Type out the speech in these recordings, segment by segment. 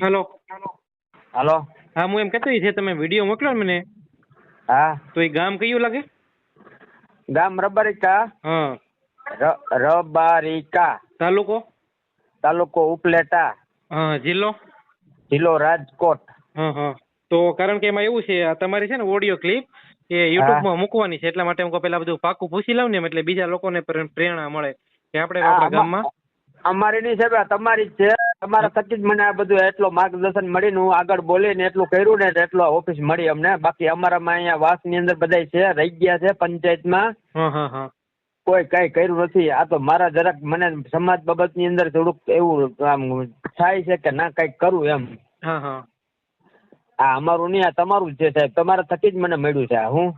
Hello. હાલો. હા હું એમ કહેતો છે તમે વીડિયો મોકલ્યો મને હા. તો એ ગામ કયું લાગે? ગામ રબારિકા. હા. રબારિકા. તાલુકો? તાલુકો ઉપલેટા. હા જિલ્લો? જિલ્લો રાજકોટ. હા હા. તો કારણ કે એમાં એવું છે તમારી છે ને ઓડિયો ક્લિપ એ યુટ્યુબમાં મૂકવાની છે એટલા માટે હું પેલા બધું પાકું પૂછી લઉં ને એટલે બીજા લોકોને પ્રે- પ્રેરણા મળે કે આપણે આપણા ગામમાં અમારી નહીં સાહેબ તમારી જ છે. તમારા થકી જ મને આ બધું એટલો માર્ગદર્શન મળીને હું આગળ બોલીને એટલું કર્યું ને એટલો ઓફિસ મળી અમને. બાકી અમારામાં અહીંયા વાસની અંદર બધા છે રહી ગયા છે પંચાયતમાં. કોઈ કઈ કર્યું નથી. આ તો મારા જરાક મને સમાજ બાબતની અંદર થોડુંક એવું આમ થાય છે કે ના કંઈક કરું એમ. હા આ અમારું નહીં આ તમારું જ છે સાહેબ. તમારા થકી જ મને મળ્યું છે હું?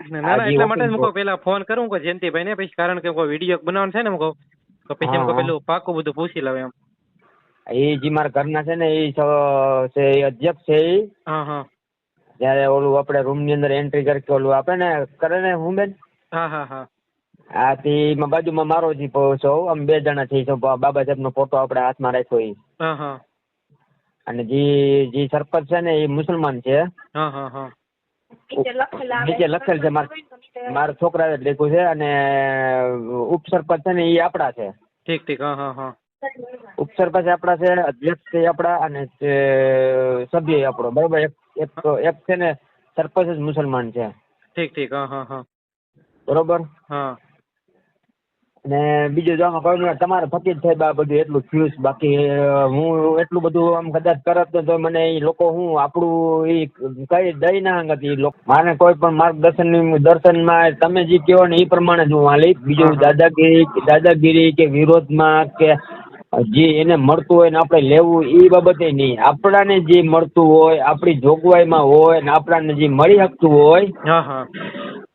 એટલા માટે પેલા ફોન કરું કે જયંતિભાઈ ને પછી કારણ કે કોઈ વીડિયો બનાવવાનો છે ને હું કહું તો પછી એમ પેલું પાકું બધું પૂછી લઉં એમ. એ જે મારા ઘરના છે ને એ છે એ અધ્યક્ષ છે એ. હા હા. જ્યારે ઓલું આપણે રૂમની અંદર એન્ટ્રી કરી ઓલું આપે ને કરે ને હું બેન? હા હા હા. આ તે એમાં બાજુમાં મારો જે છો આમ બે જણા છે છો બાબા સાહેબનો ફોટો આપણે હાથમાં રાખ્યો એ. હા હા. અને જે જે સરપંચ છે ને એ મુસલમાન છે. હા હા હા. નીચે લખેલ છે મારા મારા છોકરાએ જ લખ્યું છે અને ઉપસરપંચ છે ને એ આપણા છે. ઠીક ઠીક હા હા હા. ઉપસરપંચ આપણા છે અધ્યક્ષ છે આપણા અને સભ્ય આપણો. બરોબર? એક એક એક છે ને સરપંચ જ મુસલમાન છે. ઠીક ઠીક હા હા હા. બરોબર? હા. અને બીજું જો આમાં તમારે ફકીર જ થાય બા બધું એટલું થયું છે બાકી હું એટલું બધું આમ કદાચ કરત તો મને એ લોકો હું આપણું એ કઈ દઈ ના હંગત એ લોકો. માને કોઈ પણ માર્ગદર્શન દર્શનમાં તમે જે કહો ને એ પ્રમાણે જ હું હાલી બીજું. દાદાગીરી દાદાગીરી કે વિરોધમાં કે જે એને મળતું હોય ને આપણે લેવું એ બાબતે નહીં. આપણાને જે મળતું હોય આપણી જોગવાઈમાં હોય ને આપણાને જે મળી શકતું હોય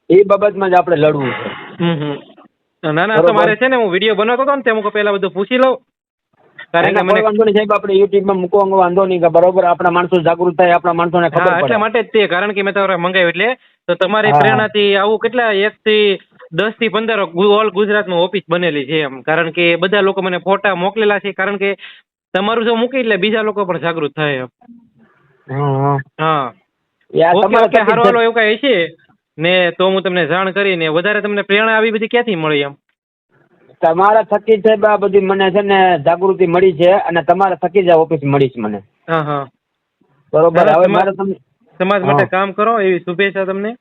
એ બાબતમાં જ આપણે લડવું છે. ના ના તમારે છે ને હું વીડિયો બનાવતો હતો ને તે હું પહેલા બધું પૂછી લઉં. કારણ કે મને વાંધો નહીં સાહેબ આપણે યુટ્યુબમાં મૂકવામાં વાંધો નહીં કે બરોબર આપણા માણસો જાગૃત થાય આપણા માણસોને હા ખબર એટલા માટે જ તે કારણ કે મેં તમારે મંગાવ્યું એટલે. તો તમારી પ્રેરણાથી આવું કેટલા એક થી દસથી પંદર ઓલ ગુજરાતમાં ઓફિસ બનેલી છે એમ. કારણ કે બધા લોકો મને ફોટા મોકલેલા છે કારણ કે તમારું જો મૂકી એટલે બીજા લોકો પણ જાગૃત થાય એમ. હં, હં. ઓકે ઓકે હારો એવું કઈ હશે? ને તો હું તમને જાણ કરીને વધારે તમને પ્રેરણા આવી બધી ક્યાંથી મળી એમ? તમારા થકી સાહેબ આ બધી મને છે ને જાગૃતિ મળી છે અને તમારા થકી જ આ ઓફિસ મળી છે મને. હા હા. બરોબર હવે મારે તમને સમાજ માટે કામ કરો એવી શુભેચ્છા તમને.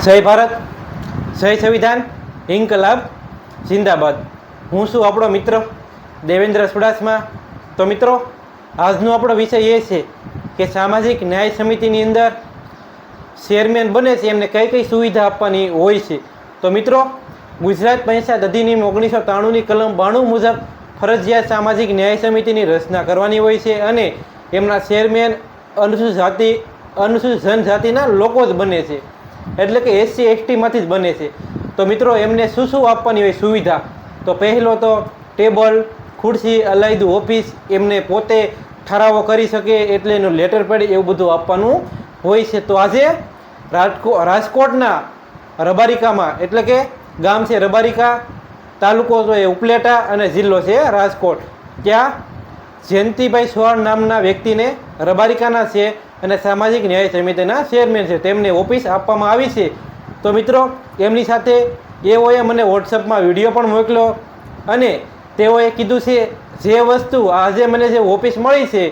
જય ભારત, જય સંવિધાન, ઇન્કલાબ, જિંદાબાદ. હું છું આપણો મિત્ર દેવેન્દ્ર સુડાસમા. તો મિત્રો, આજનો આપણો વિષય એ છે કે સામાજિક ન્યાય સમિતિની અંદર ચેરમેન બને છે, એમને કઈ કઈ સુવિધા આપવાની હોય છે. તો મિત્રો, ગુજરાત પંચાયત અધિનિયમ ઓગણીસો ત્રાણુંની કલમ બાણું મુજબ ફરજિયાત સામાજિક ન્યાય સમિતિની રચના કરવાની હોય છે અને એમના ચેરમેન અનુસૂચિત જાતિ, અનુસૂચિત જનજાતિના લોકો જ બને છે. એટલે કે એસસી એસટીમાંથી જ બને છે. તો મિત્રો, એમને શું શું આપવાની હોય સુવિધા? તો પહેલો તો ટેબલ, ખુરશી, અલાયદું ઓફિસ, એમને પોતે ઠરાવો કરી શકે એટલે એનું લેટર પેડ એવું બધું આપવાનું હોય છે. તો આજે રાજકો, રાજકોટના રબારિકામાં, એટલે કે ગામ છે રબારિકા, તાલુકો તો એ ઉપલેટા અને જિલ્લો છે રાજકોટ. ત્યાં જયંતિભાઈ સોહાણ નામના વ્યક્તિને રબારિકાના છે અને સામાજિક ન્યાય સમિતિના ચેરમેન છે. તેમને ઓફિસ આપવામાં આવી છે. તો મિત્રો, એમની સાથે એઓએ મને વોટ્સઅપમાં વીડિયો પણ મોકલ્યો અને તેઓએ કીધું છે, જે વસ્તુ આજે મને જે ઓફિસ મળી છે,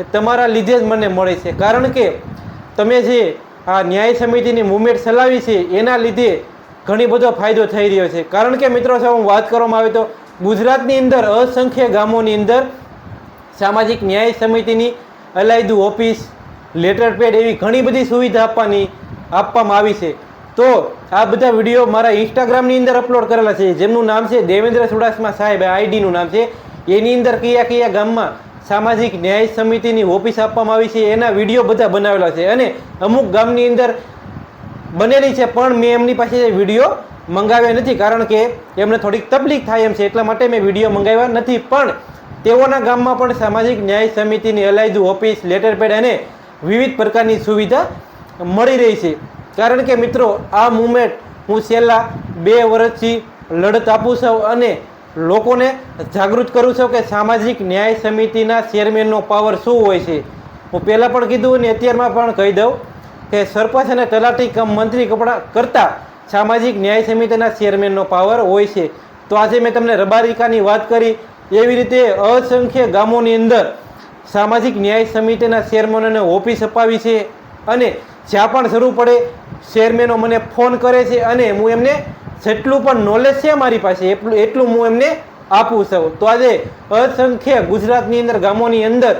એ તમારા લીધે જ મને મળી છે. કારણ કે તમે જે આ ન્યાય સમિતિની મુવમેન્ટ ચલાવી છે, એના લીધે ઘણી બધો ફાયદો થઈ રહ્યો છે. કારણ કે મિત્રો સાહેબ હું વાત કરવામાં આવે તો ગુજરાતની અંદર અસંખ્ય ગામોની અંદર સામાજિક ન્યાય સમિતિની અલાયદું ઓફિસ લેટર પેડ એવી ઘણી બધી સુવિધા આપવાની આપવામાં આવી છે. તો આ બધા વીડિયો મારા ઇન્સ્ટાગ્રામની અંદર અપલોડ કરેલા છે. જેમનું નામ છે દેવેન્દ્ર સુડાસમા સાહેબ આઈડીનું નામ છે. એની અંદર કયા કયા ગામમાં સામાજિક ન્યાય સમિતિની ઓફિસ આપવામાં આવી છે, એના વીડિયો બધા બનાવેલા છે. અને અમુક ગામની અંદર બનેલી છે, પણ મેં એમની પાસે વીડિયો મંગાવ્યા નથી, કારણ કે એમને થોડીક તકલીફ થાય એમ છે, એટલા માટે મેં વીડિયો મંગાવ્યા નથી. પણ તેઓના ગામમાં પણ સામાજિક ન્યાય સમિતિની અલાયદું ઓફિસ, લેટર પેડ અને વિવિધ પ્રકારની સુવિધા મળી રહી છે. કારણ કે મિત્રો, આ મુવમેન્ટ હું છેલ્લા બે વર્ષથી લડત આપું છું અને લોકોને જાગૃત કરું છું કે સામાજિક ન્યાય સમિતિના ચેરમેનનો પાવર શું હોય છે. હું પહેલાં પણ કીધું અને અત્યારમાં પણ કહી દઉં કે સરપંચ અને તલાટી કમ મંત્રી કપડા કરતાં સામાજિક ન્યાય સમિતિના ચેરમેનનો પાવર હોય છે. તો આજે મેં તમને રબારિકાની વાત કરી. એવી રીતે અસંખ્ય ગામોની અંદર સામાજિક ન્યાય સમિતિના ચેરમેનોને ઓફિસ અપાવી છે અને જ્યાં પણ જરૂર પડે ચેરમેનો મને ફોન કરે છે અને હું એમને જેટલું પણ નોલેજ છે મારી પાસે, એટલું એટલું હું એમને આપું છું. તો આજે અસંખ્ય ગુજરાતની અંદર, ગામોની અંદર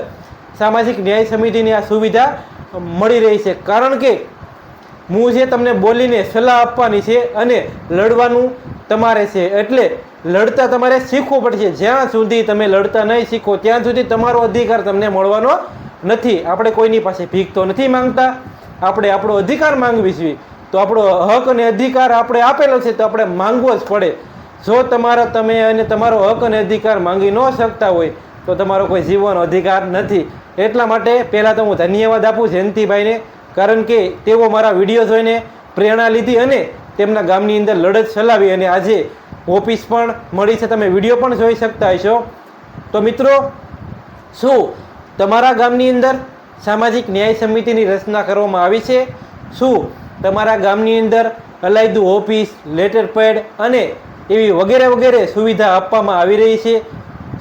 સામાજિક ન્યાય સમિતિની આ સુવિધા મળી રહી છે. કારણ કે હું જે તમને બોલીને સલાહ આપવાની છે અને લડવાનું તમારે છે. એટલે લડતા તમારે શીખવું પડશે. જ્યાં સુધી તમે લડતા નહીં શીખો, ત્યાં સુધી તમારો અધિકાર તમને મળવાનો નથી. આપણે કોઈની પાસે ભીખ તો નથી માંગતા. આપણે આપણો અધિકાર માંગવી છીએ તો આપણો હક અને અધિકાર આપણે આપેલો છે તો આપણે માંગવો જ પડે. જો તમારા તમે અને તમારો હક અને અધિકાર માંગી ન શકતા હોય, તો તમારો કોઈ જીવવાનો અધિકાર નથી. એટલા માટે પહેલાં તો હું ધન્યવાદ આપું જયંતિભાઈને, કારણ કે તેઓ મારા વીડિયો જોઈને પ્રેરણા લીધી અને તેમના ગામની અંદર લડત ચલાવી અને આજે ઓફિસ પણ મળી છે. તમે વીડિયો પણ જોઈ શકતા હશો. તો મિત્રો, શું તમારા ગામની અંદર સામાજિક ન્યાય સમિતિની રચના કરવામાં આવી છે? શું તમારા ગામની અંદર અલાયદું ઓફિસ, લેટર પેડ અને એવી વગેરે વગેરે સુવિધા આપવામાં આવી રહી છે?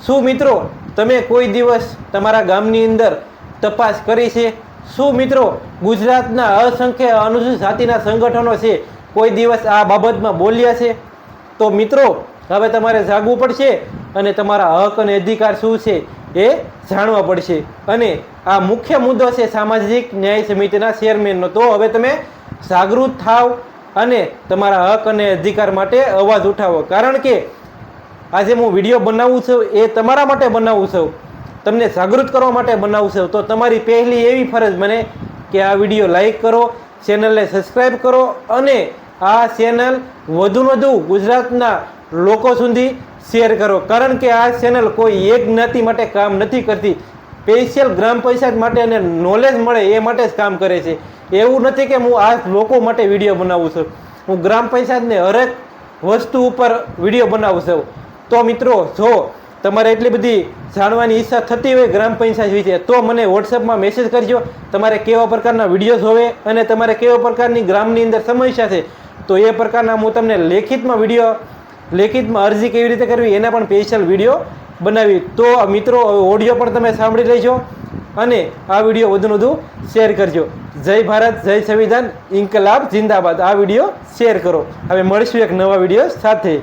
શું મિત્રો, તમે કોઈ દિવસ તમારા ગામની અંદર તપાસ કરી છે? શું મિત્રો, ગુજરાતના અસંખ્ય અનુસૂચિત જાતિના સંગઠનો છે, કોઈ દિવસ આ બાબતમાં બોલ્યા છે? તો મિત્રો, હવે તમારે જાગવું પડશે અને તમારા હક અને અધિકાર શું છે એ જાણવા પડશે. અને આ મુખ્ય મુદ્દો છે સામાજિક ન્યાય સમિતિના ચેરમેનનો. તો હવે તમે જાગૃત થાવ અને તમારા હક અને અધિકાર માટે અવાજ ઉઠાવો. કારણ કે આજે હું વીડિયો બનાવું છું એ તમારા માટે બનાવું છું. તમને જાગૃત કરવા માટે બનાવું છું. તો તમારી પહેલી એવી ફરજ મને કે આ વીડિયો લાઈક કરો, ચેનલને સબસ્ક્રાઈબ કરો અને આ ચેનલ વધુ વધુ ગુજરાતના લોકો સુધી શેર કરો. કારણ કે આ ચેનલ કોઈ એક જ્ઞાતિ માટે કામ નથી કરતી. સ્પેશિયલ ગ્રામ પંચાયત માટે અને નોલેજ મળે એ માટે જ કામ કરે છે. એવું નથી કે હું આ લોકો માટે વીડિયો બનાવું છું. હું ગ્રામ પંચાયતને હરેક વસ્તુ ઉપર વીડિયો બનાવું છું. તો મિત્રો, જો તમારે એટલી બધી જાણવાની ઈચ્છા થતી હોય ગ્રામ પંચાયત વિશે, તો મને વોટ્સએપમાં મેસેજ કરજો. તમારે કેવા પ્રકારના વીડિયો જોવે અને તમારે કેવા પ્રકારની ગ્રામની અંદર સમસ્યા છે તો એ પ્રકારના હું તમને લેખિતમાં વીડિયો લેખિતમાં અરજી કેવી રીતે કરવી એના પણ સ્પેશિયલ વીડિયો બનાવી. તો મિત્રો ઓડિયો પણ તમે સાંભળી લેજો અને આ વીડિયો વધુ વધુ શેર કરજો. જય ભારત, જય સંવિધાન, ઇન્કલાબ, જિંદાબાદ. આ વીડિયો શેર કરો. હવે મળીશું એક નવા વીડિયો સાથે.